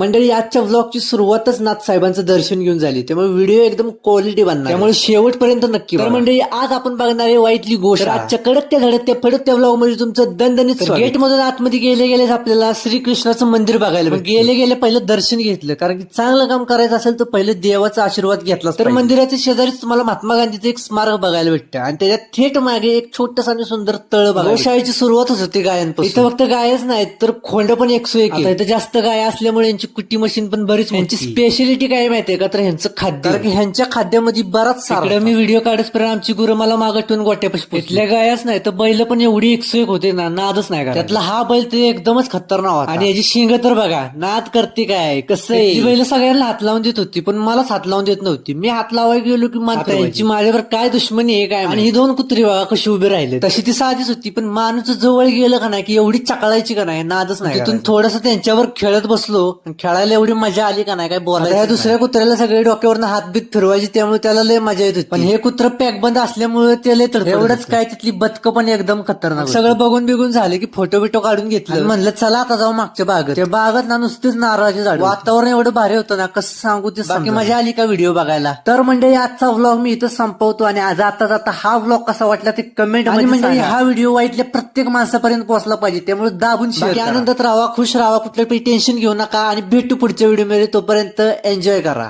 मंडळी आजच्या व्लॉगची सुरुवातच नाथ साहेबांचं दर्शन घेऊन झाली. त्यामुळे व्हिडिओ एकदम क्वालिटी बनणार त्यामुळे शेवटपर्यंत नक्की तर मंडळी आज आपण बघणार आहे वाईटली गोष्ट आजच्या कडक त्या धडक त्या फडक त्या व्लॉगमध्ये तुमचं दणदणीत गेट मधून आतमध्ये गेले गेले आपल्याला श्रीकृष्णाचं मंदिर बघायला. गेले गेले पहिलं दर्शन घेतलं. कारण की चांगलं काम करायचं असेल तर पहिलं देवाचा आशीर्वाद घेतला तर मंदिराच्या शेजारीच तुम्हाला महात्मा गांधीचं एक स्मारक बघायला भेटतं. आणि त्याच्यात थेट मागे एक छोटस आणि सुंदर तळ बघा गोशाळेची सुरुवातच होती गायांपासून. इथं फक्त गायच नाही तर खोंड पण एकशे एक जास्त गाय असल्यामुळे यांची कुट्टी मशीन पण बरीच यांची स्पेशालिटी काय माहितीये का? तर ह्यांचं खाद्य. कारण की ह्यांच्या खाद्यामध्ये बराच सारा मी व्हिडिओ काढतपर्यंत आमची गुरु मला मागं ठेवून गोट्यापाशी इथल्या गायच नाही तर बैल पण एवढी एकशे एक होते ना नादच नाही का त्यातला हा बैल ते एकदमच खतरनाक होता. आणि याची शिंग तर बघा नाद करते काय कसं आहे? बैल सगळ्यांना हात लावून देत होती पण मलाच हात लावून देत नव्हती. मी हात लावायला गेलो की मात्र यांची माझ्यावर काय दुश्मनी आहे काय आणि ही दोन कुत्री बघा कशी उभी राहिले. तशी ती साधीच होती पण माणूस जवळ गेलं का नाही की एवढी चकळायची का नाही नादच नाही तिथून थोडस त्यांच्यावर खेळत बसलो खेळायला एवढी मजा आली का नाही? काय बोलायला ह्या दुसऱ्या कुत्र्याला सगळे डोक्यावरनं हातबीत फिरवायची त्यामुळे त्याला लय मजा येत होती. पण हे कुत्र पॅक बंद असल्यामुळे ते लय तर एवढंच काय तिथली बदक पण एकदम खतरनाक सगळं बघून बिगून झाले की फोटो बिटो काढून घेतलं. म्हणलं चला आता जाऊ मागच्या बागेत. त्या बागेत ना नुसतीच नारळाची झाड वातावरण एवढं भारी होतं ना कसं सांगू ते बाकी मजा आली का व्हिडिओ बघायला? तर म्हणजे आजचा व्लॉग मी इथं संपवतो आणि आज आता जाता हा व्लॉग कसा वाटला ते कमेंट आणि म्हणजे हा व्हिडिओ वाईटल्या प्रत्येक माणसापर्यंत पोहोचला पाहिजे. त्यामुळे दाबून आनंदात राहा खुश राहा कुठलं टेन्शन घेऊ नका आणि भेटू पुढच्या व्हिडिओमध्ये तोपर्यंत एन्जॉय करा.